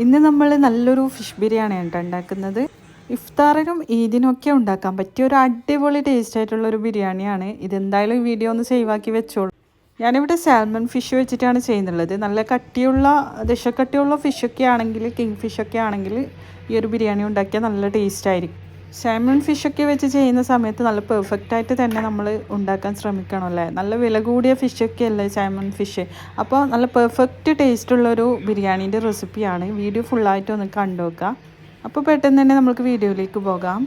ഇന്ന് നമ്മൾ നല്ലൊരു ഫിഷ് ബിരിയാണി കേട്ടോ ഉണ്ടാക്കുന്നത്. ഇഫ്താറിനും ഈദിനൊക്കെ ഉണ്ടാക്കാൻ പറ്റിയ ഒരു അടിപൊളി ടേസ്റ്റ് ആയിട്ടുള്ള ഒരു ബിരിയാണിയാണ്. ഇതെന്തായാലും ഈ വീഡിയോ ഒന്ന് സേവ് ആക്കി വെച്ചോളൂ. ഞാനിവിടെ സാൽമൺ ഫിഷ് വെച്ചിട്ടാണ് ചെയ്യുന്നുള്ളത്. നല്ല കട്ടിയുള്ള ദശക്കട്ടിയുള്ള ഫിഷൊക്കെ ആണെങ്കിൽ കിങ് ഫിഷൊക്കെ ആണെങ്കിൽ ഈ ഒരു ബിരിയാണി ഉണ്ടാക്കിയാൽ നല്ല ടേസ്റ്റ് ആയിരിക്കും. സാൽമൺ ഫിഷൊക്കെ വെച്ച് ചെയ്യുന്ന സമയത്ത് നല്ല പെർഫെക്റ്റ് ആയിട്ട് തന്നെ നമ്മൾ ഉണ്ടാക്കാൻ ശ്രമിക്കണം അല്ലേ? നല്ല വില കൂടിയ ഫിഷൊക്കെ അല്ലേ സാൽമൺ ഫിഷ് അപ്പോൾ നല്ല പെർഫെക്റ്റ് ടേസ്റ്റുള്ളൊരു ബിരിയാണീന്റെ റെസിപ്പിയാണ് വീഡിയോ ഫുള്ളായിട്ട് ഒന്ന് കണ്ടു നോക്കുക അപ്പോൾ പെട്ടെന്ന് തന്നെ നമുക്ക് വീഡിയോയിലേക്ക് പോകാം.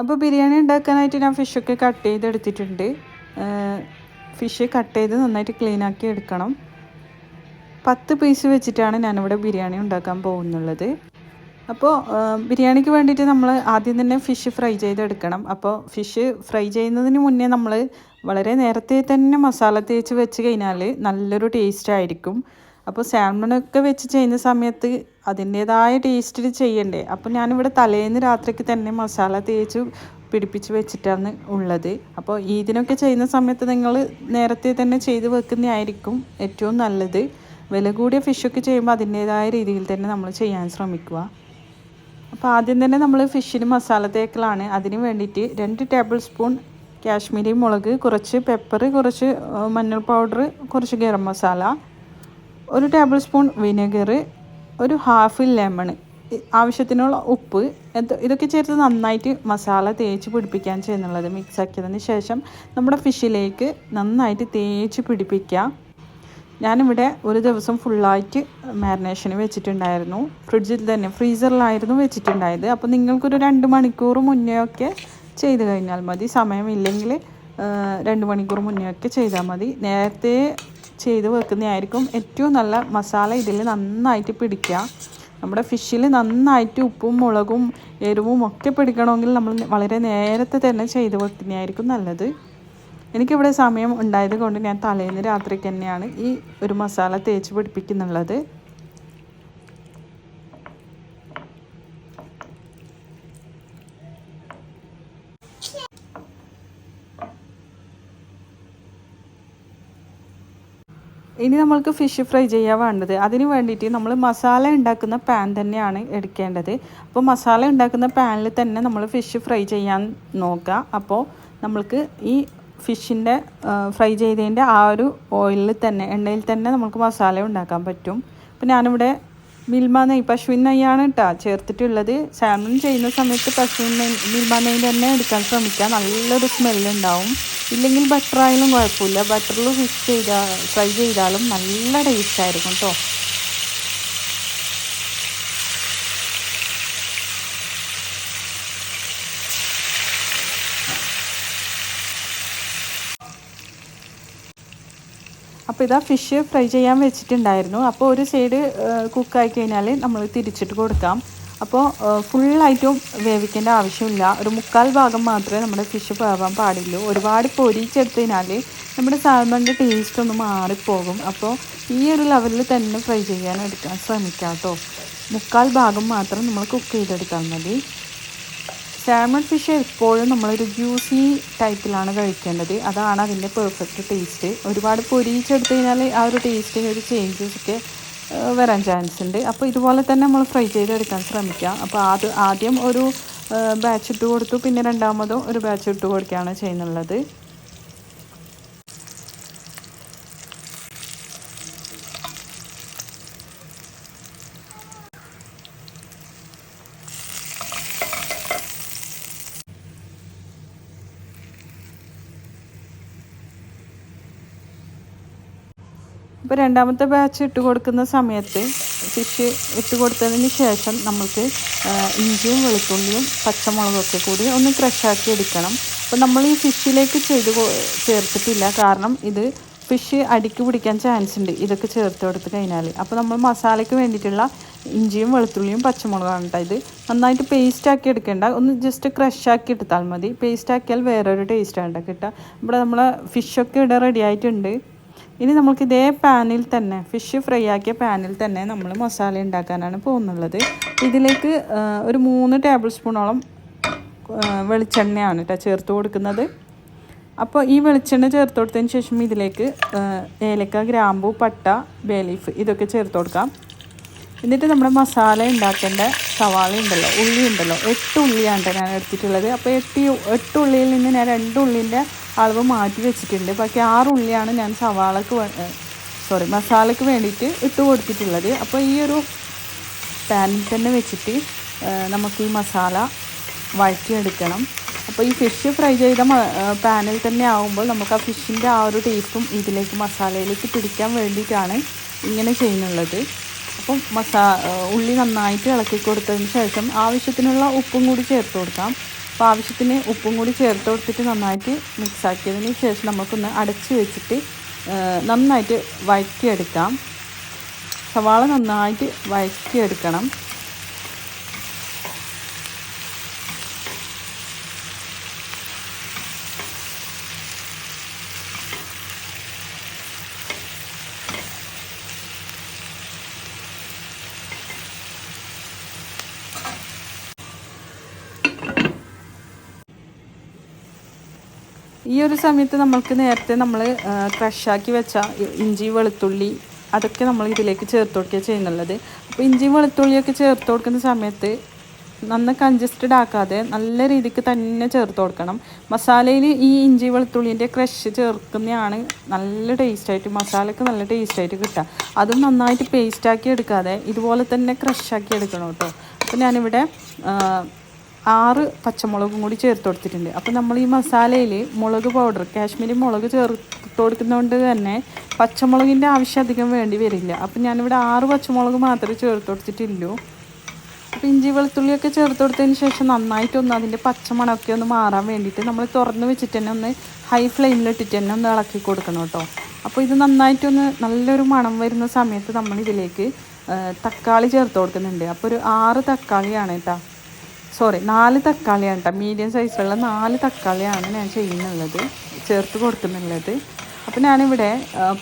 അപ്പോൾ ബിരിയാണി ഉണ്ടാക്കാനായിട്ട് ഞാൻ ഫിഷൊക്കെ കട്ട് ചെയ്തെടുത്തിട്ടുണ്ട്. ഫിഷ് കട്ട് ചെയ്ത് നന്നായിട്ട് ക്ലീൻ ആക്കി എടുക്കണം. പത്ത് പീസ് വെച്ചിട്ടാണ് ഞാനിവിടെ ബിരിയാണി ഉണ്ടാക്കാൻ പോകുന്നുള്ളത്. അപ്പോൾ ബിരിയാണിക്ക് വേണ്ടിയിട്ട് നമ്മൾ ആദ്യം തന്നെ ഫിഷ് ഫ്രൈ ചെയ്തെടുക്കണം. അപ്പോൾ ഫിഷ് ഫ്രൈ ചെയ്യുന്നതിന് മുന്നേ നമ്മൾ വളരെ നേരത്തെ തന്നെ മസാല തേച്ച് വെച്ച് കഴിഞ്ഞാൽ നല്ലൊരു ടേസ്റ്റ് ആയിരിക്കും. അപ്പോൾ സാൽമണൊക്കെ വെച്ച് ചെയ്യുന്ന സമയത്ത് അതിന്റേതായ ടേസ്റ്റിൽ ചെയ്യണ്ടേ. അപ്പോൾ ഞാനിവിടെ തലേന്ന് രാത്രിക്ക് തന്നെ മസാല തേച്ച് പിടിപ്പിച്ച് വെച്ചിട്ടാണ് ഉള്ളത്. അപ്പോൾ ഇതിനൊക്കെ ചെയ്യുന്ന സമയത്ത് നിങ്ങൾ നേരത്തെ തന്നെ ചെയ്ത് വെക്കുന്നതായിരിക്കും ഏറ്റവും നല്ലത്. വില കൂടിയ ഫിഷൊക്കെ ചെയ്യുമ്പോൾ അതിന്റേതായ രീതിയിൽ തന്നെ നമ്മൾ ചെയ്യാൻ ശ്രമിക്കുക. അപ്പോൾ ആദ്യം തന്നെ നമ്മൾ ഫിഷിന് മസാല തേക്കലാണ്. അതിന് വേണ്ടിയിട്ട് രണ്ട് ടേബിൾ സ്പൂൺ കാശ്മീരി മുളക് കുറച്ച് പെപ്പർ കുറച്ച് മഞ്ഞൾ പൗഡർ കുറച്ച് ഗരം മസാല ഒരു ടേബിൾ സ്പൂൺ വിനെഗർ ഒരു ഹാഫ് ലെമൺ ആവശ്യത്തിനുള്ള ഉപ്പ് ഇതൊക്കെ ചേർത്ത് നന്നായിട്ട് മസാല തേച്ച് പിടിപ്പിക്കാൻ ചെയ്യുന്നുള്ളത്. മിക്സ് ആക്കിയതിന് ശേഷം നമ്മുടെ ഫിഷിലേക്ക് നന്നായിട്ട് തേച്ച് പിടിപ്പിക്കുക. ഞാനിവിടെ ഒരു ദിവസം ഫുള്ളായിട്ട് മാരിനേഷന് വെച്ചിട്ടുണ്ടായിരുന്നു. ഫ്രിഡ്ജിൽ തന്നെ ഫ്രീസറിലായിരുന്നു വെച്ചിട്ടുണ്ടായത്. അപ്പോൾ നിങ്ങൾക്കൊരു രണ്ട് മണിക്കൂർ മുന്നേ ഒക്കെ ചെയ്ത് കഴിഞ്ഞാൽ മതി. സമയമില്ലെങ്കിൽ രണ്ട് മണിക്കൂർ മുന്നേ ഒക്കെ ചെയ്താൽ മതി. നേരത്തെ ചെയ്ത് വെക്കുന്നതായിരിക്കും. ഏറ്റവും നല്ല മസാല ഇതിൽ നന്നായിട്ട് പിടിക്കുക. നമ്മുടെ ഫിഷിൽ നന്നായിട്ട് ഉപ്പും മുളകും എരിവും ഒക്കെ പിടിക്കണമെങ്കിൽ നമ്മൾ വളരെ നേരത്തെ തന്നെ ചെയ്ത് വെക്കുന്നതായിരിക്കും നല്ലത്. എനിക്കിവിടെ സമയം ഉണ്ടായത് കൊണ്ട് ഞാൻ തലേന്ന് രാത്രിക്ക് തന്നെയാണ് ഈ ഒരു മസാല തേച്ച് പിടിപ്പിക്കുന്നുള്ളത്. ഇനി നമ്മൾക്ക് ഫിഷ് ഫ്രൈ ചെയ്യാൻ വേണ്ടത്. അതിന് വേണ്ടിയിട്ട് നമ്മൾ മസാല ഉണ്ടാക്കുന്ന പാൻ തന്നെയാണ് എടുക്കേണ്ടത്. അപ്പോൾ മസാല ഉണ്ടാക്കുന്ന പാനിൽ തന്നെ നമ്മൾ ഫിഷ് ഫ്രൈ ചെയ്യാൻ നോക്കുക. അപ്പോൾ നമ്മൾക്ക് ഈ ഫിഷിന്റെ ഫ്രൈ ചെയ്തതിന്റെ ആ ഒരു ഓയിലിൽ തന്നെ എണ്ണയിൽ തന്നെ നമുക്ക് മസാല ഉണ്ടാക്കാൻ പറ്റും. അപ്പോൾ ഞാനിവിടെ മിൽമ നെയ് പശുവിൻ നെയ്യാണ് കേട്ടോ ചേർത്തിട്ടുള്ളത്. സാമ്പിൾ ചെയ്യുന്ന സമയത്ത് പശുവിൻ നെയ് മിൽമ നെയ്യ് തന്നെ എടുക്കാൻ ശ്രമിക്കുക നല്ലൊരു സ്മെല്ലുണ്ടാവും. ഇല്ലെങ്കിൽ ബട്ടറായാലും കുഴപ്പമില്ല. ബട്ടറിൽ ഫിഷ് ചെയ്താൽ ഫ്രൈ ചെയ്താലും നല്ല ടേസ്റ്റ് ആയിരിക്കും കേട്ടോ അപ്പോൾ ഇതാ ഫിഷ് ഫ്രൈ ചെയ്യാൻ വെച്ചിട്ടുണ്ടായിരുന്നു. അപ്പോൾ ഒരു സൈഡ് കുക്കായി കഴിഞ്ഞാൽ നമ്മൾ തിരിച്ചിട്ട് കൊടുക്കാം. അപ്പോൾ ഫുള്ളായിട്ടും വേവിക്കേണ്ട ആവശ്യമില്ല. ഒരു മുക്കാൽ ഭാഗം മാത്രമേ നമ്മുടെ ഫിഷ് വേവാൻ പാടുള്ളൂ. ഒരുപാട് പൊരിച്ചെടുത്തതിനാൽ നമ്മുടെ സാൽമണിന്റെ ടേസ്റ്റ് ഒന്ന് മാറിപ്പോകും. അപ്പോൾ ഈ ഒരു ലെവലിൽ തന്നെ ഫ്രൈ ചെയ്യാൻ എടുക്കാൻ ശ്രമിക്കാം കേട്ടോ മുക്കാൽ ഭാഗം മാത്രം നമ്മൾ കുക്ക് ചെയ്തെടുത്താൽ മതി. സാൽമൺ ഫിഷ് എപ്പോഴും നമ്മളൊരു ജ്യൂസി ടൈപ്പിലാണ് കഴിക്കേണ്ടത്. അതാണ് അതിന്റെ പെർഫെക്റ്റ് ടേസ്റ്റ് ഒരുപാട് പൊരിച്ചെടുത്ത് കഴിഞ്ഞാൽ ആ ഒരു ടേസ്റ്റിന് ഒരു ചേഞ്ചസ് ഒക്കെ വരാൻ ചാൻസ് ഉണ്ട്. അപ്പോൾ ഇതുപോലെ തന്നെ നമ്മൾ ഫ്രൈ ചെയ്തെടുക്കാൻ ശ്രമിക്കാം. അപ്പോൾ അത് ആദ്യം ഒരു ബാച്ച് ഇട്ട് കൊടുത്തു. പിന്നെ രണ്ടാമതും ഒരു ബാച്ച് ഇട്ട് കൊടുക്കുകയാണ് ചെയ്യുന്നുള്ളത്. രണ്ടാമത്തെ ബാച്ച് ഇട്ട് കൊടുക്കുന്ന സമയത്ത് ഫിഷ് ഇട്ട് കൊടുത്തതിന് ശേഷം നമുക്ക് ഇഞ്ചിയും വെളുത്തുള്ളിയും പച്ചമുളകൊക്കെ കൂടി ഒന്ന് ക്രഷാക്കി എടുക്കണം. അപ്പോൾ നമ്മൾ ഈ ഫിഷിലേക്ക് ചെയ്ത് ചേർത്തിട്ടില്ല. കാരണം ഇത് ഫിഷ് അടിക്ക് പിടിക്കാൻ ചാൻസ് ഉണ്ട്. ഇതൊക്കെ ചേർത്ത് കൊടുത്ത് കഴിഞ്ഞാൽ അപ്പോൾ നമ്മൾ മസാലയ്ക്ക് വേണ്ടിയിട്ടുള്ള ഇഞ്ചിയും വെളുത്തുള്ളിയും പച്ചമുളകാണ് കേട്ടോ ഇത്. നന്നായിട്ട് പേസ്റ്റ് ആക്കി എടുക്കേണ്ട. ഒന്ന് ജസ്റ്റ് ക്രഷ് ആക്കി എടുത്താൽ മതി. പേസ്റ്റ് ആക്കിയാൽ വേറൊരു ടേസ്റ്റാണ് കേട്ടോ. കിട്ടുക ഇവിടെ നമ്മൾ ഫിഷൊക്കെ ഇവിടെ റെഡി ആയിട്ടുണ്ട്. ഇനി നമുക്ക് ഇതേ പാനിൽ തന്നെ ഫിഷ് ഫ്രൈ ആക്കിയ പാനിൽ തന്നെ നമ്മൾ മസാല ഉണ്ടാക്കാനാണ് പോകുന്നുള്ളത്. ഇതിലേക്ക് ഒരു മൂന്ന് ടേബിൾ സ്പൂണോളം വെളിച്ചെണ്ണയാണ് കേട്ടോ ചേർത്ത് കൊടുക്കുന്നത്. അപ്പോൾ ഈ വെളിച്ചെണ്ണ ചേർത്ത് കൊടുത്തതിന് ശേഷം ഇതിലേക്ക് ഏലക്ക ഗ്രാമ്പു പട്ട ബേലീഫ് ഇതൊക്കെ ചേർത്ത് കൊടുക്കാം. എന്നിട്ട് നമ്മുടെ മസാല ഉണ്ടാക്കേണ്ട സവാള ഉണ്ടല്ലോ ഉള്ളി ഉണ്ടല്ലോ എട്ട് ഉള്ളിയാണ് ഞാൻ എടുത്തിട്ടുള്ളത്. അപ്പോൾ എട്ട് എട്ട് ഉള്ളിയിൽ നിന്ന് ഞാൻ രണ്ട് ഉള്ളിന്റെ അളവ് മാറ്റി വെച്ചിട്ടുണ്ട്. ബാക്കി ആറ് ഉള്ളിയാണ് ഞാൻ സവാളക്ക് സോറി മസാലയ്ക്ക് വേണ്ടിയിട്ട് ഇട്ട് കൊടുത്തിട്ടുള്ളത്. അപ്പോൾ ഈ ഒരു പാനിൽ തന്നെ വെച്ചിട്ട് നമുക്ക് ഈ മസാല വഴറ്റിയെടുക്കണം. അപ്പോൾ ഈ ഫിഷ് ഫ്രൈ ചെയ്ത പാനിൽ തന്നെ ആകുമ്പോൾ നമുക്ക് ആ ഫിഷിന്റെ ആ ഒരു ടേസ്റ്റും ഇതിലേക്ക് മസാലയിലേക്ക് പിടിക്കാൻ വേണ്ടിയിട്ടാണ് ഇങ്ങനെ ചെയ്യുന്നുള്ളത്. അപ്പം മസാ ഉള്ളി നന്നായിട്ട് ഇളക്കി കൊടുത്തതിന് ശേഷം ആവശ്യത്തിനുള്ള ഉപ്പും കൂടി ചേർത്ത് കൊടുക്കാം. അപ്പോൾ ആവശ്യത്തിന് ഉപ്പും കൂടി ചേർത്ത് കൊടുത്തിട്ട് നന്നായിട്ട് മിക്സ് ആക്കിയതിന് ശേഷം നമുക്കൊന്ന് അടച്ച് വെച്ചിട്ട് നന്നായിട്ട് വഴറ്റിയെടുക്കാം. സവാള നന്നായിട്ട് വഴറ്റിയെടുക്കണം. ഒരു സമയത്ത് നമ്മൾക്ക് നേരത്തെ നമ്മൾ ക്രഷാക്കി വെച്ച ഇഞ്ചി വെളുത്തുള്ളി അതൊക്കെ നമ്മൾ ഇതിലേക്ക് ചേർത്ത് കൊടുക്കുക ചെയ്യുന്നുള്ളത്. അപ്പോൾ ഇഞ്ചി വെളുത്തുള്ളിയൊക്കെ ചേർത്ത് കൊടുക്കുന്ന സമയത്ത് നന്ന കൺജസ്റ്റഡ് ആക്കാതെ നല്ല രീതിക്ക് തന്നെ ചേർത്ത് കൊടുക്കണം. മസാലയിൽ ഈ ഇഞ്ചി വെളുത്തുള്ളിന്റെ ക്രഷ് ചേർക്കുന്നതാണ് നല്ല ടേസ്റ്റായിട്ട് മസാലയ്ക്ക് നല്ല ടേസ്റ്റായിട്ട് കിട്ടുക. അതും നന്നായിട്ട് പേസ്റ്റാക്കി എടുക്കാതെ ഇതുപോലെ തന്നെ ക്രഷാക്കി എടുക്കണം കേട്ടോ. അപ്പോൾ ഞാനിവിടെ ആറ് പച്ചമുളകും കൂടി ചേർത്ത് കൊടുത്തിട്ടുണ്ട്. അപ്പോൾ നമ്മൾ ഈ മസാലയിൽ മുളക് പൗഡർ കാശ്മീരി മുളക് ചേർത്ത് കൊടുക്കുന്നതുകൊണ്ട് തന്നെ പച്ചമുളകിന്റെ ആവശ്യം അധികം വേണ്ടി വരില്ല. അപ്പോൾ ഞാനിവിടെ ആറ് പച്ചമുളക് മാത്രമേ ചേർത്ത് കൊടുത്തിട്ടുള്ളൂ. അപ്പോൾ ഇഞ്ചി വെളുത്തുള്ളിയൊക്കെ ചേർത്ത് കൊടുത്തതിന് ശേഷം നന്നായിട്ടൊന്ന് അതിന്റെ പച്ചമണമൊക്കെ ഒന്ന് മാറാൻ വേണ്ടിയിട്ട് നമ്മൾ തുറന്ന് വെച്ചിട്ട് തന്നെ ഒന്ന് ഹൈ ഫ്ലെയിമിലിട്ടിട്ട് തന്നെ ഒന്ന് ഇളക്കി കൊടുക്കണം കേട്ടോ. അപ്പോൾ ഇത് നന്നായിട്ടൊന്ന് നല്ലൊരു മണം വരുന്ന സമയത്ത് നമ്മൾ ഇതിലേക്ക് തക്കാളി ചേർത്ത് കൊടുക്കുന്നുണ്ട്. അപ്പോൾ ഒരു ആറ് തക്കാളിയാണ് കേട്ടോ. സോറി നാല് തക്കാളിയാണ് കേട്ടോ മീഡിയം സൈസുള്ള നാല് തക്കാളിയാണ് ഞാൻ ചെയ്യുന്നുള്ളത്. ചേർത്ത് കൊടുക്കുന്നുള്ളത്. അപ്പോൾ ഞാനിവിടെ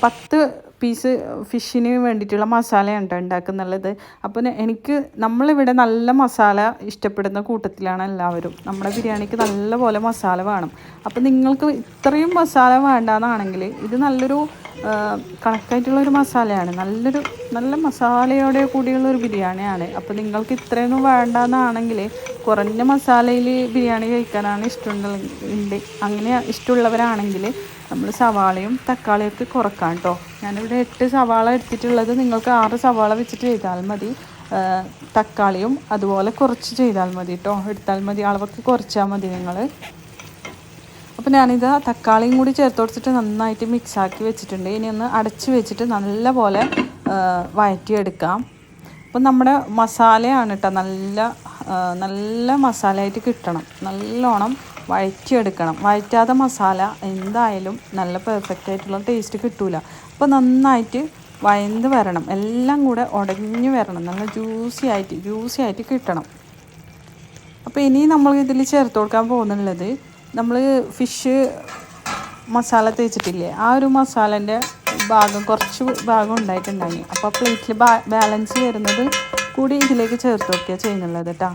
പത്ത് പീസ് ഫിഷിന് വേണ്ടിയിട്ടുള്ള മസാലയാണ് ഉണ്ടാക്കുന്നുള്ളത് അപ്പോൾ ന- എനിക്ക് നമ്മളിവിടെ നല്ല മസാല ഇഷ്ടപ്പെടുന്ന കൂട്ടത്തിലാണ് എല്ലാവരും. നമ്മുടെ ബിരിയാണിക്ക് നല്ലപോലെ മസാല വേണം. അപ്പോൾ നിങ്ങൾക്ക് ഇത്രയും മസാല വേണ്ടാന്നാണെങ്കിൽ ഇത് നല്ലൊരു കണക്കായിട്ടുള്ള ഒരു മസാലയാണ്. നല്ലൊരു നല്ല മസാലയോടെ കൂടിയുള്ള ഒരു ബിരിയാണിയാണ്. അപ്പോൾ നിങ്ങൾക്ക് ഇത്രയൊന്നും വേണ്ടാന്നാണെങ്കിൽ കുറഞ്ഞ മസാലയിൽ ബിരിയാണി കഴിക്കാനാണ് ഇഷ്ടമുണ്ടെങ്കിൽ അങ്ങനെ ഇഷ്ടമുള്ളവരാണെങ്കിൽ നമ്മൾ സവാളയും തക്കാളിയൊക്കെ കുറക്കാം കേട്ടോ ഞാനിവിടെ എട്ട് സവാള എടുത്തിട്ടുള്ളത്. നിങ്ങൾക്ക് ആറ് സവാള വെച്ചിട്ട് ചെയ്താൽ മതി. തക്കാളിയും അതുപോലെ കുറച്ച് ചെയ്താൽ മതി കേട്ടോ എടുത്താൽ മതി. അളവൊക്കെ കുറച്ചാൽ മതി നിങ്ങൾ അപ്പോൾ ഞാനിത് തക്കാളിയും കൂടി ചേർത്ത് കൊടുത്തിട്ട് നന്നായിട്ട് മിക്സാക്കി വെച്ചിട്ടുണ്ട്. ഇനി ഒന്ന് അടച്ച് വെച്ചിട്ട് നല്ല പോലെ ആ, വഴറ്റിയെടുക്കാം. അപ്പം നമ്മുടെ മസാലയാണ് കേട്ടോ നല്ല നല്ല മസാലയായിട്ട് കിട്ടണം. നല്ലോണം വഴറ്റിയെടുക്കണം. വഴറ്റാതെ മസാല എന്തായാലും നല്ല പെർഫെക്റ്റ് ആയിട്ടുള്ള ടേസ്റ്റ് കിട്ടൂല. അപ്പോൾ നന്നായിട്ട് വയന്ന് വരണം. എല്ലാം കൂടെ ഉടഞ്ഞു വരണം. നല്ല ജ്യൂസി ആയിട്ട് ജ്യൂസി ആയിട്ട് കിട്ടണം. അപ്പോൾ ഇനി നമ്മൾ ഇതിൽ ചേർത്ത് കൊടുക്കാൻ പോകുന്നുള്ളത് നമ്മൾ ഫിഷ് മസാല തേച്ചിട്ടില്ലേ? ആ ഒരു മസാലന്റെ ഭാഗം കുറച്ച് ഭാഗം ഉണ്ടായിട്ടുണ്ടായി. അപ്പോൾ പ്ലേറ്റിൽ ബാലൻസ് വരുന്നത് കൂടി ഇതിലേക്ക് ചേർത്ത് കൊടുക്കുക ചെയ്യുന്നുള്ളത് കേട്ടോ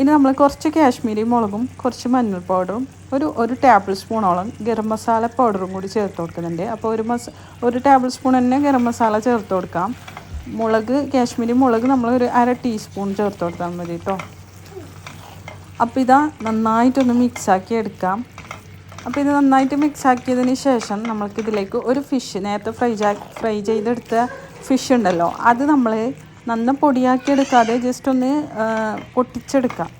ഇനി നമ്മൾ കുറച്ച് കാശ്മീരി മുളകും കുറച്ച് മഞ്ഞൾ പൗഡറും ഒരു ഒരു ടേബിൾ സ്പൂണോളം ഗരം മസാല പൗഡറും കൂടി ചേർത്ത് കൊടുക്കുന്നുണ്ട്. അപ്പോൾ ഒരു മസ ഒരു ടേബിൾ സ്പൂൺ തന്നെ ഗരം മസാല ചേർത്ത് കൊടുക്കാം. മുളക് കാശ്മീരി മുളക് നമ്മൾ ഒരു അര ടീസ്പൂൺ ചേർത്ത് കൊടുത്താൽ മതി കേട്ടോ അപ്പോൾ ഇതാ നന്നായിട്ടൊന്ന് മിക്സാക്കി എടുക്കാം. അപ്പോൾ ഇത് നന്നായിട്ട് മിക്സ് ആക്കിയതിന് ശേഷം നമ്മൾക്ക് ഇതിലേക്ക് ഒരു ഫിഷ് നേരത്തെ ഫ്രൈ ഫ്രൈ ചെയ്തെടുത്ത ഫിഷ് ഉണ്ടല്ലോ അത് നമ്മൾ നന്ന പൊടിയാക്കി എടുക്കാതെ ജസ്റ്റ് ഒന്ന് പൊട്ടിച്ചെടുക്കാം.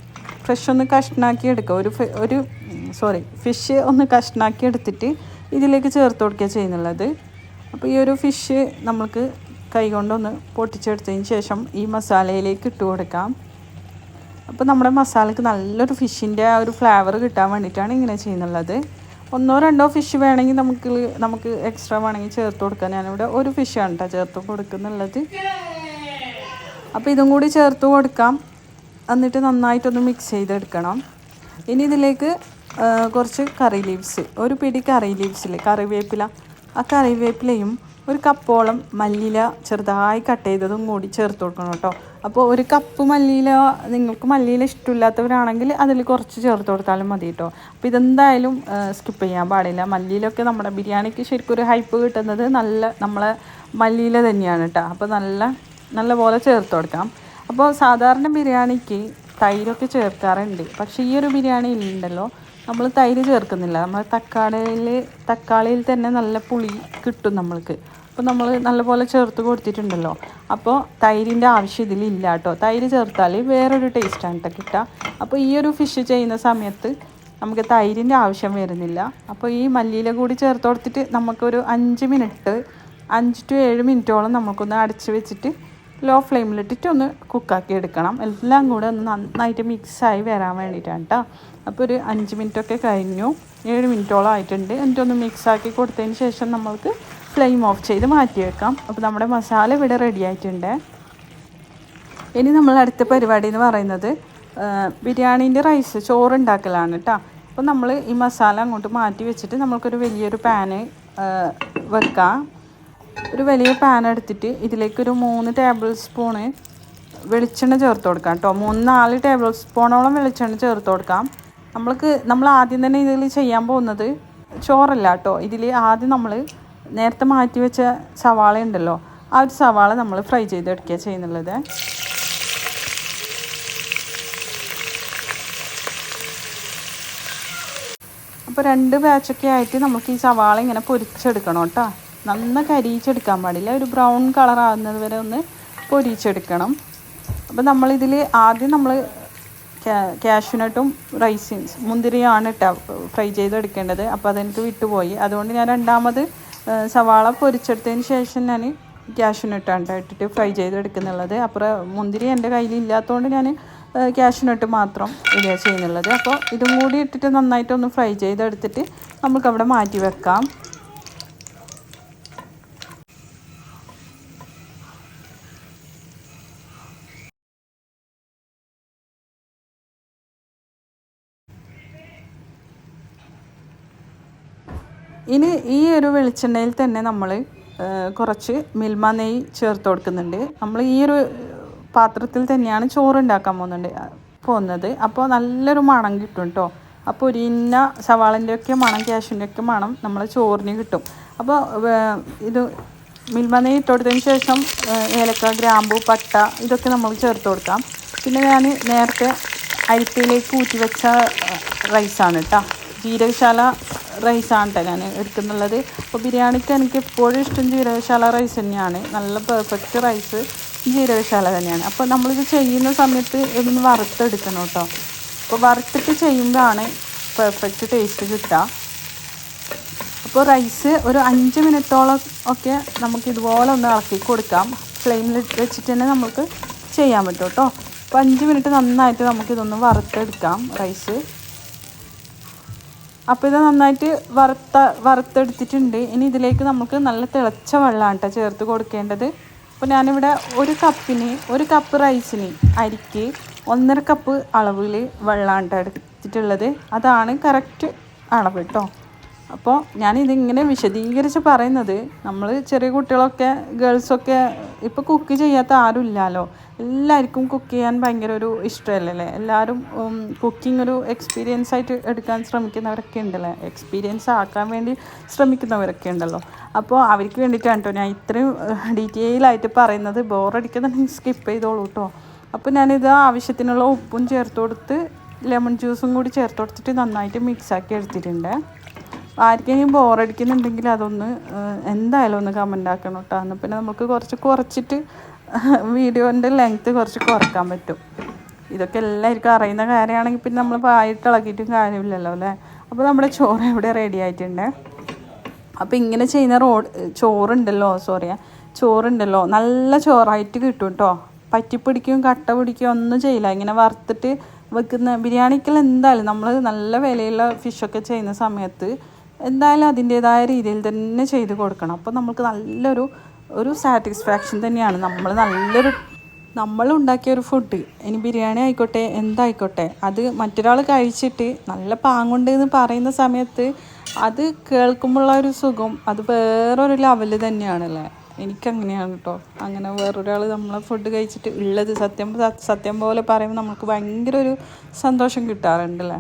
ഫ്രഷ് ഒന്ന് കഷ്ണാക്കി എടുക്കുക ഒരു ഒരു സോറി ഫിഷ് ഒന്ന് കഷ്ണാക്കി എടുത്തിട്ട് ഇതിലേക്ക് ചേർത്ത് കൊടുക്കുക ചെയ്യുന്നുള്ളത്. അപ്പോൾ ഈ ഒരു ഫിഷ് നമുക്ക് കൈകൊണ്ടൊന്ന് പൊട്ടിച്ചെടുത്തതിന് ശേഷം ഈ മസാലയിലേക്ക് ഇട്ട് കൊടുക്കാം. അപ്പോൾ നമ്മുടെ മസാലയ്ക്ക് നല്ലൊരു ഫിഷിന്റെ ആ ഒരു ഫ്ലേവർ കിട്ടാൻ വേണ്ടിയിട്ടാണ് ഇങ്ങനെ ചെയ്യുന്നുള്ളത്. ഒന്നോ രണ്ടോ ഫിഷ് വേണമെങ്കിൽ നമുക്ക് നമുക്ക് എക്സ്ട്രാ വേണമെങ്കിൽ ചേർത്ത് കൊടുക്കാം. ഞാനിവിടെ ഒരു ഫിഷാണ് കേട്ടോ ചേർത്ത് കൊടുക്കുന്നുള്ളത്. അപ്പോൾ ഇതും കൂടി ചേർത്ത് കൊടുക്കാം. എന്നിട്ട് നന്നായിട്ടൊന്ന് മിക്സ് ചെയ്തെടുക്കണം. ഇനി ഇതിലേക്ക് കുറച്ച് കറി ലീവ്സ് ഒരു പിടി കറി ലീവ്സിൽ കറിവേപ്പില. ആ കറിവേപ്പിലയും ഒരു കപ്പോളം മല്ലിയില ചെറുതായി കട്ട് ചെയ്തതും കൂടി ചേർത്ത് കൊടുക്കണം കേട്ടോ. അപ്പോൾ ഒരു കപ്പ് മല്ലിയില നിങ്ങൾക്ക് മല്ലിയില ഇഷ്ടമില്ലാത്തവരാണെങ്കിൽ അതിൽ കുറച്ച് ചേർത്ത് കൊടുത്താലും മതി കേട്ടോ. അപ്പോൾ ഇതെന്തായാലും സ്കിപ്പ് ചെയ്യാൻ പാടില്ല. മല്ലിയിലൊക്കെ നമ്മുടെ ബിരിയാണിക്ക് ശരിക്കും ഒരു ഹൈപ്പ് കിട്ടുന്നത് നല്ല നമ്മളെ മല്ലിയില തന്നെയാണ് കേട്ടോ. അപ്പോൾ നല്ല നല്ല പോലെ ചേർത്ത് കൊടുക്കാം. അപ്പോൾ സാധാരണ ബിരിയാണിക്ക് തൈരൊക്കെ ചേർക്കാറുണ്ട്. പക്ഷേ ഈ ഒരു ബിരിയാണി ഉണ്ടല്ലോ നമ്മൾ തൈര് ചേർക്കുന്നില്ല. നമ്മൾ തക്കാളിയിൽ തക്കാളിയിൽ തന്നെ നല്ല പുളി കിട്ടും നമ്മൾക്ക്. അപ്പോൾ നമ്മൾ നല്ലപോലെ ചേർത്ത് കൊടുത്തിട്ടുണ്ടല്ലോ. അപ്പോൾ തൈരിന്റെ ആവശ്യം ഇതിലില്ല കേട്ടോ. തൈര് ചേർത്താൽ വേറൊരു ടേസ്റ്റാണ് കേട്ടോ കിട്ടുക. അപ്പോൾ ഈ ഒരു ഫിഷ് ചെയ്യുന്ന സമയത്ത് നമുക്ക് തൈരിന്റെ ആവശ്യം വരുന്നില്ല. അപ്പോൾ ഈ മല്ലിയില കൂടി ചേർത്ത് കൊടുത്തിട്ട് നമുക്കൊരു അഞ്ച് മിനിറ്റ് അഞ്ച് ടു ഏഴ് മിനിറ്റോളം നമുക്കൊന്ന് അടച്ച് വെച്ചിട്ട് ലോ ഫ്ലെയിമിലിട്ടിട്ട് ഒന്ന് കുക്കാക്കി എടുക്കണം. എല്ലാം കൂടെ ഒന്ന് നന്നായിട്ട് മിക്സായി വരാൻ വേണ്ടിയിട്ടാണ് കേട്ടോ അപ്പോൾ ഒരു അഞ്ച് മിനിറ്റൊക്കെ കഴിഞ്ഞു. ഏഴ് മിനിറ്റോളം ആയിട്ടുണ്ട്. എന്നിട്ടൊന്ന് മിക്സാക്കി കൊടുത്തതിന് ശേഷം നമ്മൾക്ക് ഫ്ലെയിം ഓഫ് ചെയ്ത് മാറ്റി വെക്കാം. അപ്പോൾ നമ്മുടെ മസാല ഇവിടെ റെഡി ആയിട്ടുണ്ട്. ഇനി നമ്മൾ അടുത്ത പരിപാടി എന്ന് പറയുന്നത് ബിരിയാണീന്റെ റൈസ് ചോറ് ഉണ്ടാക്കലാണ് കേട്ടോ അപ്പോൾ നമ്മൾ ഈ മസാല അങ്ങോട്ട് മാറ്റി വെച്ചിട്ട് നമ്മൾക്കൊരു വലിയൊരു പാന് വെക്കാം. ഒരു വലിയ പാൻ എടുത്തിട്ട് ഇതിലേക്കൊരു മൂന്ന് ടേബിൾ സ്പൂണ് വെളിച്ചെണ്ണ ചേർത്ത് കൊടുക്കാം കേട്ടോ മൂന്ന് നാല് ടേബിൾ സ്പൂണോളം വെളിച്ചെണ്ണ ചേർത്ത് കൊടുക്കാം. നമ്മൾക്ക് നമ്മൾ ആദ്യം തന്നെ ഇതിൽ ചെയ്യാൻ പോകുന്നത് ചോറല്ല കേട്ടോ ഇതിൽ ആദ്യം നമ്മൾ നേരത്തെ മാറ്റി വെച്ച സവാള ഉണ്ടല്ലോ ആ ഒരു സവാള നമ്മൾ ഫ്രൈ ചെയ്തെടുക്കുക ചെയ്യുന്നുള്ളത്. അപ്പോൾ രണ്ട് ബാച്ചൊക്കെ ആയിട്ട് നമുക്ക് ഈ സവാള ഇങ്ങനെ പൊരിച്ചെടുക്കണം കേട്ടോ നന്ന കരിയിച്ചെടുക്കാൻ പാടില്ല. ഒരു ബ്രൗൺ കളർ ആകുന്നത് വരെ ഒന്ന് പൊരിച്ചെടുക്കണം. അപ്പോൾ നമ്മളിതിൽ ആദ്യം നമ്മൾ ക്യാഷ്യൂനട്ടും റൈസിൻസ് മുന്തിരിയാണ് ഇട്ട ഫ്രൈ ചെയ്തെടുക്കേണ്ടത്. അപ്പോൾ അതെനിക്ക് വിട്ടുപോയി. അതുകൊണ്ട് ഞാൻ രണ്ടാമത് സവാള പൊരിച്ചെടുത്തതിന് ശേഷം ഞാൻ ക്യാഷ്യൂനട്ടാണ് ഇട്ടിട്ട് ഫ്രൈ ചെയ്തെടുക്കുന്നുള്ളത്. അപ്പുറം മുന്തിരി എന്റെ കയ്യിൽ ഇല്ലാത്തതുകൊണ്ട് ഞാൻ ക്യാഷ്യൂനട്ട് മാത്രം ഇത് ചെയ്യുന്നുള്ളത്. അപ്പോൾ ഇതും കൂടി ഇട്ടിട്ട് നന്നായിട്ടൊന്ന് ഫ്രൈ ചെയ്തെടുത്തിട്ട് നമുക്കവിടെ മാറ്റി വെക്കാം. ഇനി ഈ ഒരു വെളിച്ചെണ്ണയിൽ തന്നെ നമ്മൾ കുറച്ച് മിൽമ നെയ്യ് ചേർത്ത് കൊടുക്കുന്നുണ്ട്. നമ്മൾ ഈ ഒരു പാത്രത്തിൽ തന്നെയാണ് ചോറ് ഉണ്ടാക്കാൻ പോകുന്നുണ്ട് പോകുന്നത്. അപ്പോൾ നല്ലൊരു മണം കിട്ടും കേട്ടോ അപ്പോൾ ഒരു ഇന്ന സവാളിന്റെ ഒക്കെ മണം ക്യാഷിന്റെ ഒക്കെ മണം നമ്മൾ ചോറിന് കിട്ടും. അപ്പോൾ ഇത് മിൽമ നെയ്യ് ഇട്ട് കൊടുത്തതിന് ശേഷം ഏലക്ക ഗ്രാമ്പു പട്ട ഇതൊക്കെ നമ്മൾ ചേർത്ത് കൊടുക്കാം. പിന്നെ ഞാൻ നേരത്തെ അരിപ്പയിലേക്ക് ഊറ്റി വെച്ച റൈസാണ് കേട്ടോ ജീരകശാല റൈസാണ് കേട്ടോ ഞാൻ എടുക്കുന്നുള്ളത്. അപ്പോൾ ബിരിയാണിക്ക് എനിക്ക് എപ്പോഴും ഇഷ്ടം ജീരകശാല റൈസ് തന്നെയാണ്. നല്ല പെർഫെക്റ്റ് റൈസ് ജീരകശാല തന്നെയാണ്. അപ്പോൾ നമ്മളിത് ചെയ്യുന്ന സമയത്ത് ഇതൊന്ന് വറുത്തെടുക്കണം കേട്ടോ അപ്പോൾ വറുത്തിട്ട് ചെയ്യുമ്പോഴാണ് പെർഫെക്റ്റ് ടേസ്റ്റ് കിട്ടുക. അപ്പോൾ റൈസ് ഒരു അഞ്ച് മിനിറ്റോളം ഒക്കെ നമുക്ക് ഇതുപോലെ ഒന്ന് ഇളക്കി കൊടുക്കാം. ഫ്ലെയിമിൽ വെച്ചിട്ട് തന്നെ നമുക്ക് ചെയ്യാൻ പറ്റും കേട്ടോ അപ്പോൾ അഞ്ച് മിനിറ്റ് നന്നായിട്ട് നമുക്കിതൊന്ന് വറുത്തെടുക്കാം റൈസ് അപ്പോൾ ഇത് നന്നായിട്ട് വറുത്ത വറുത്തെടുത്തിട്ടുണ്ട്. ഇനി ഇതിലേക്ക് നമുക്ക് നല്ല തിളച്ച വെള്ളമാണ് കേട്ടോ ചേർത്ത് കൊടുക്കേണ്ടത്. അപ്പോൾ ഞാനിവിടെ ഒരു കപ്പിന് ഒരു കപ്പ് റൈസിന് അരിക്ക് ഒന്നര കപ്പ് അളവിൽ വെള്ളമാണ് എടുത്തിട്ടുള്ളത്. അതാണ് കറക്റ്റ് അളവ് കേട്ടോ അപ്പോൾ ഞാനിതിങ്ങനെ വിശദീകരിച്ച് പറയുന്നത്. നമ്മൾ ചെറിയ കുട്ടികളൊക്കെ ഗേൾസൊക്കെ ഇപ്പോൾ കുക്ക് ചെയ്യാത്ത ആരും ഇല്ലല്ലോ എല്ലാവർക്കും കുക്ക് ചെയ്യാൻ ഭയങ്കര ഒരു ഇഷ്ടമല്ലേ എല്ലാവരും കുക്കിംഗ് ഒരു എക്സ്പീരിയൻസ് ആയിട്ട് എടുക്കാൻ ശ്രമിക്കുന്നവരൊക്കെ ഉണ്ടല്ലേ? എക്സ്പീരിയൻസ് ആക്കാൻ വേണ്ടി ശ്രമിക്കുന്നവരൊക്കെ ഉണ്ടല്ലോ. അപ്പോൾ അവർക്ക് വേണ്ടിയിട്ടാണ് കേട്ടോ ഞാൻ ഇത്രയും ഡീറ്റെയിൽ ആയിട്ട് പറയുന്നത്. ബോറടിക്കുന്നുണ്ടെങ്കിൽ സ്കിപ്പ് ചെയ്തോളൂ കേട്ടോ അപ്പോൾ ഞാനിത് ആവശ്യത്തിനുള്ള ഉപ്പും ചേർത്ത് കൊടുത്ത് ലെമൺ ജ്യൂസും കൂടി ചേർത്ത് കൊടുത്തിട്ട് നന്നായിട്ട് മിക്സാക്കി എടുത്തിട്ടുണ്ട്. ആർക്കെങ്കിലും ബോറടിക്കുന്നുണ്ടെങ്കിൽ അതൊന്ന് എന്തായാലും ഒന്ന് കമന്റ് ആക്കണം കേട്ടോ എന്നാൽ പിന്നെ നമുക്ക് കുറച്ച് കുറച്ചിട്ട് വീഡിയോന്റെ ലെങ്ത്ത് കുറച്ച് കുറയ്ക്കാൻ പറ്റും. ഇതൊക്കെ എല്ലാവർക്കും അറിയുന്ന കാര്യമാണെങ്കിൽ പിന്നെ നമ്മൾ പായിട്ട് ഇളക്കിയിട്ടും കാര്യമില്ലല്ലോ അല്ലേ? അപ്പോൾ നമ്മുടെ ചോറ് ഇവിടെ റെഡി ആയിട്ടുണ്ട്. അപ്പോൾ ഇങ്ങനെ ചെയ്യുന്ന റോഡ് ചോറുണ്ടല്ലോ സോറി ചോറുണ്ടല്ലോ. നല്ല ചോറായിട്ട് കിട്ടും കേട്ടോ പറ്റിപ്പിടിക്കും കട്ട പിടിക്കും ഒന്നും ചെയ്യില്ല. ഇങ്ങനെ വറുത്തിട്ട് വെക്കുന്ന ബിരിയാണിക്കെല്ലാം എന്തായാലും നമ്മൾ നല്ല വിലയുള്ള ഫിഷൊക്കെ ചെയ്യുന്ന സമയത്ത് എന്തായാലും അതിന്റേതായ രീതിയിൽ തന്നെ ചെയ്ത് കൊടുക്കണം. അപ്പോൾ നമുക്ക് നല്ലൊരു ഒരു സാറ്റിസ്ഫാക്ഷൻ തന്നെയാണ്. നമ്മൾ നല്ലൊരു നമ്മൾ ഉണ്ടാക്കിയ ഒരു ഫുഡ് ഇനി ബിരിയാണി ആയിക്കോട്ടെ എന്തായിക്കോട്ടെ അത് മറ്റൊരാൾ കഴിച്ചിട്ട് നല്ല പാങ്ങുണ്ട് എന്ന് പറയുന്ന സമയത്ത് അത് കേൾക്കുമ്പോഴുള്ള ഒരു സുഖം അത് വേറൊരു ലെവൽ തന്നെയാണല്ലേ? എനിക്കങ്ങനെയാണ് കേട്ടോ അങ്ങനെ വേറൊരാൾ നമ്മളെ ഫുഡ് കഴിച്ചിട്ട് ഉള്ളത് സത്യം സത്യം പോലെ പറയുമ്പോൾ നമുക്ക് ഭയങ്കര ഒരു സന്തോഷം കിട്ടാറുണ്ടല്ലേ?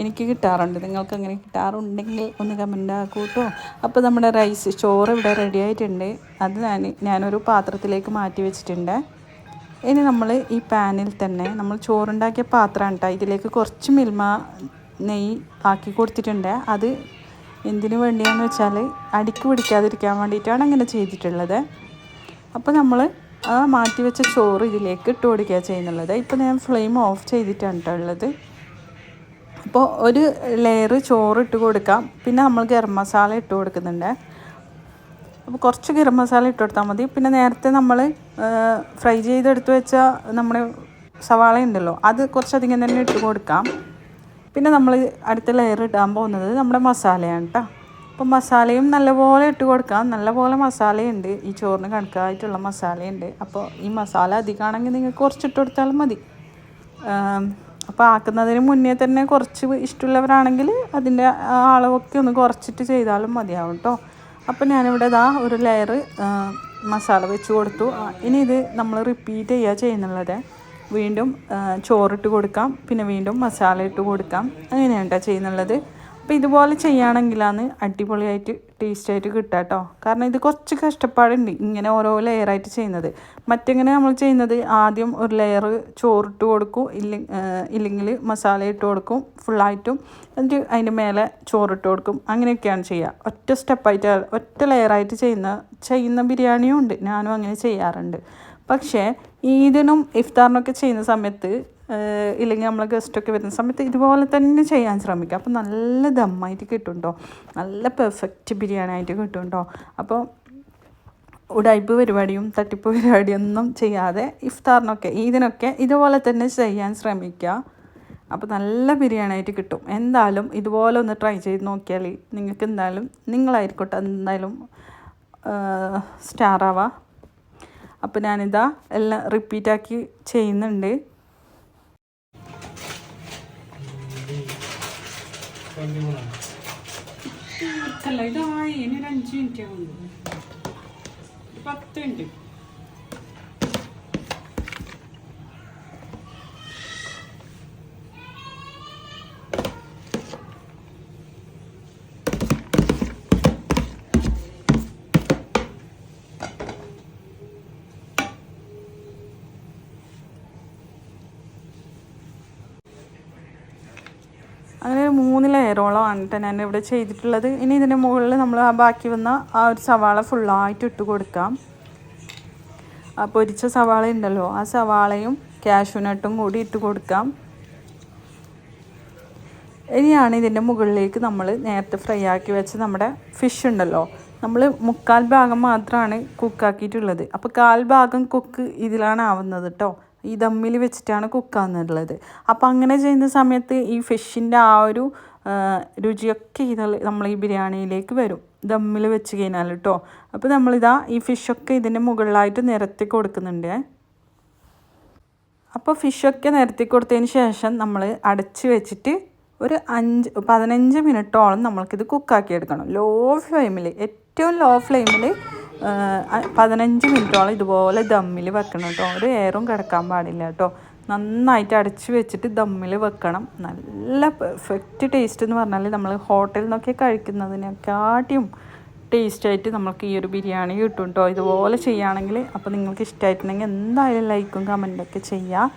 എനിക്ക് കിട്ടാറുണ്ട്. നിങ്ങൾക്ക് അങ്ങനെ കിട്ടാറുണ്ടെങ്കിൽ ഒന്ന് കമന്റ് ആക്കൂ കേട്ടോ അപ്പോൾ നമ്മുടെ റൈസ് ചോറ് ഇവിടെ റെഡി ആയിട്ടുണ്ട്. അത് ഞാൻ ഞാനൊരു പാത്രത്തിലേക്ക് മാറ്റി വെച്ചിട്ടുണ്ട്. ഇനി നമ്മൾ ഈ പാനിൽ തന്നെ നമ്മൾ ചോറുണ്ടാക്കിയ പാത്രമാണ് കേട്ടോ ഇതിലേക്ക് കുറച്ച് മിൽമ നെയ്യ് ആക്കി കൊടുത്തിട്ടുണ്ട്. അത് എന്തിനു വേണ്ടിയാന്ന് വെച്ചാൽ അടിക്ക് പിടിക്കാതിരിക്കാൻ വേണ്ടിയിട്ടാണ് അങ്ങനെ ചെയ്തിട്ടുള്ളത്. അപ്പോൾ നമ്മൾ ആ മാറ്റി വെച്ച ചോറ് ഇതിലേക്ക് ഇട്ട് കൊടുക്കുക ചെയ്യുന്നുള്ളത്. ഇപ്പോൾ ഞാൻ ഫ്ലെയിം ഓഫ് ചെയ്തിട്ടാണ് കേട്ടോ ഉള്ളത്. അപ്പോൾ ഒരു ലെയർ ചോറ് ഇട്ട് കൊടുക്കാം. പിന്നെ നമ്മൾ ഗരം മസാല ഇട്ട് കൊടുക്കുന്നുണ്ട്. അപ്പോൾ കുറച്ച് ഗരം മസാല ഇട്ട് കൊടുത്താൽ മതി. പിന്നെ നേരത്തെ നമ്മൾ ഫ്രൈ ചെയ്തെടുത്ത് വെച്ച നമ്മുടെ സവാള ഉണ്ടല്ലോ അത് കുറച്ചധികം തന്നെ ഇട്ട് കൊടുക്കാം. പിന്നെ നമ്മൾ അടുത്ത ലെയർ ഇടാൻ പോകുന്നത് നമ്മുടെ മസാലയാണ് കേട്ടോ അപ്പോൾ മസാലയും നല്ലപോലെ ഇട്ട് കൊടുക്കാം. നല്ലപോലെ മസാലയുണ്ട്. ഈ ചോറിന് കണക്കായിട്ടുള്ള മസാലയുണ്ട്. അപ്പോൾ ഈ മസാല അധികമാണെങ്കിൽ നിങ്ങൾക്ക് കുറച്ചിട്ട് കൊടുത്താലും മതി. അപ്പോൾ ആക്കുന്നതിന് മുന്നേ തന്നെ കുറച്ച് ഇഷ്ടമുള്ളവരാണെങ്കിൽ അതിന്റെ അളവൊക്കെ ഒന്ന് കുറച്ചിട്ട് ചെയ്താലും മതിയാവും കേട്ടോ അപ്പോൾ ഞാനിവിടെ ഇതാ ഒരു ലെയർ മസാല വെച്ച് കൊടുത്തു. ഇനി ഇത് നമ്മൾ റിപ്പീറ്റ് ചെയ്യുക ചെയ്യുന്നുള്ളത്. വീണ്ടും ചോറിട്ട് കൊടുക്കാം. പിന്നെ വീണ്ടും മസാല ഇട്ട് കൊടുക്കാം. അങ്ങനെയാണ് കേട്ടോ ചെയ്യുന്നുള്ളത്. അപ്പോൾ ഇതുപോലെ ചെയ്യുകയാണെങ്കിലാണ് അടിപൊളിയായിട്ട് ടേസ്റ്റായിട്ട് കിട്ടുക കേട്ടോ കാരണം ഇത് കുറച്ച് കഷ്ടപ്പാടുണ്ട് ഇങ്ങനെ ഓരോ ലെയറായിട്ട് ചെയ്യുന്നത്. മറ്റെങ്ങനെ നമ്മൾ ചെയ്യുന്നത്? ആദ്യം ഒരു ലെയർ ചോറിട്ട് കൊടുക്കും ഇല്ല ഇല്ലെങ്കിൽ മസാല ഇട്ട് കൊടുക്കും ഫുള്ളായിട്ടും എന്നിട്ട് അതിന്റെ മേലെ ചോറിട്ട് കൊടുക്കും. അങ്ങനെയൊക്കെയാണ് ചെയ്യുക. ഒറ്റ സ്റ്റെപ്പായിട്ട് ഒറ്റ ലെയറായിട്ട് ചെയ്യുന്ന ചെയ്യുന്ന ബിരിയാണിയും ഉണ്ട്. ഞാനും അങ്ങനെ ചെയ്യാറുണ്ട്. പക്ഷേ ഈദിനും ഇഫ്താറിനൊക്കെ ചെയ്യുന്ന സമയത്ത് ഇല്ലെങ്കിൽ നമ്മൾ ഗസ്റ്റൊക്കെ വരുന്ന സമയത്ത് ഇതുപോലെ തന്നെ ചെയ്യാൻ ശ്രമിക്കുക അപ്പോൾ നല്ല ദമ്മായിട്ട് കിട്ടും കേട്ടോ നല്ല പെർഫെക്റ്റ് ബിരിയാണി ആയിട്ട് കിട്ടും കേട്ടോ അപ്പോൾ ഉടായ്പ് പരിപാടിയും തട്ടിപ്പ് പരിപാടിയൊന്നും ചെയ്യാതെ ഇഫ്താറിനൊക്കെ ഈദിനൊക്കെ ഇതുപോലെ തന്നെ ചെയ്യാൻ ശ്രമിക്കുക. അപ്പോൾ നല്ല ബിരിയാണി ആയിട്ട് കിട്ടും. എന്തായാലും ഇതുപോലെ ഒന്ന് ട്രൈ ചെയ്ത് നോക്കിയാൽ നിങ്ങൾക്ക് എന്തായാലും നിങ്ങളായിരിക്കട്ടെ എന്തായാലും സ്റ്റാർ ആവാം അപ്പോൾ ഞാനിതാ എല്ലാം റിപ്പീറ്റാക്കി ചെയ്യുന്നുണ്ട്. അല്ല ഇതായി ഇനി ഒരു അഞ്ച് മിനിറ്റ് ആവുന്നു പത്ത് അങ്ങനെ ഒരു മൂന്ന് ലെയറോളമാണ് കേട്ടോ ഞാൻ ഇവിടെ ചെയ്തിട്ടുള്ളത്. ഇനി ഇതിന്റെ മുകളിൽ നമ്മൾ ആ ബാക്കി വന്ന ആ ഒരു സവാള ഫുള്ളായിട്ട് ഇട്ട് കൊടുക്കാം. ആ പൊരിച്ച സവാള ഉണ്ടല്ലോ ആ സവാളയും കാഷ്യൂനട്ടും കൂടി ഇട്ട് കൊടുക്കാം. ഇനിയാണ് ഇതിന്റെ മുകളിലേക്ക് നമ്മൾ നേരത്തെ ഫ്രൈ ആക്കി വെച്ച നമ്മുടെ ഫിഷ് ഉണ്ടല്ലോ നമ്മൾ മുക്കാൽ ഭാഗം മാത്രമാണ് കുക്കാക്കിയിട്ടുള്ളത് അപ്പോൾ കാൽ ഭാഗം കുക്ക് ഇതിലാണ് ആവുന്നത് കേട്ടോ ഈ ദമ്മിൽ വെച്ചിട്ടാണ് കുക്കാകുന്നുള്ളത് അപ്പോൾ അങ്ങനെ ചെയ്യുന്ന സമയത്ത് ഈ ഫിഷിന്റെ ആ ഒരു രുചിയൊക്കെ ഇത് നമ്മൾ ഈ ബിരിയാണിയിലേക്ക് വരും. ദമ്മിൽ വെച്ച് കഴിഞ്ഞാൽ കേട്ടോ അപ്പോൾ നമ്മളിതാ ഈ ഫിഷൊക്കെ ഇതിന്റെ മുകളിലായിട്ട് നിരത്തി കൊടുക്കുന്നുണ്ട്. അപ്പോൾ ഫിഷൊക്കെ നിരത്തി കൊടുത്തതിന് ശേഷം നമ്മൾ അടച്ച് വെച്ചിട്ട് ഒരു അഞ്ച് പതിനഞ്ച് മിനിറ്റോളം നമ്മൾക്കിത് കുക്കാക്കി എടുക്കണം. ലോ ഫ്ലെയിമിൽ ഏറ്റവും ലോ ഫ്ലെയിമിൽ പതിനഞ്ച് മിനിറ്റോളം ഇതുപോലെ ദമ്മിൽ വെക്കണം കേട്ടോ. ഒരു എയറും കിടക്കാൻ പാടില്ല കേട്ടോ. നന്നായിട്ട് അടച്ച് വെച്ചിട്ട് ദമ്മിൽ വെക്കണം. നല്ല പെർഫെക്റ്റ് ടേസ്റ്റ് എന്ന് പറഞ്ഞാൽ നമ്മൾ ഹോട്ടലിൽ നിന്നൊക്കെ കഴിക്കുന്നതിനെക്കാട്ടിയും ടേസ്റ്റായിട്ട് നമുക്ക് ഈ ഒരു ബിരിയാണി കിട്ടും കേട്ടോ. ഇതുപോലെ ചെയ്യുകയാണെങ്കിൽ അപ്പോൾ നിങ്ങൾക്ക് ഇഷ്ടമായിട്ടുണ്ടെങ്കിൽ എന്തായാലും ലൈക്കും കമന്റൊക്കെ ചെയ്യുക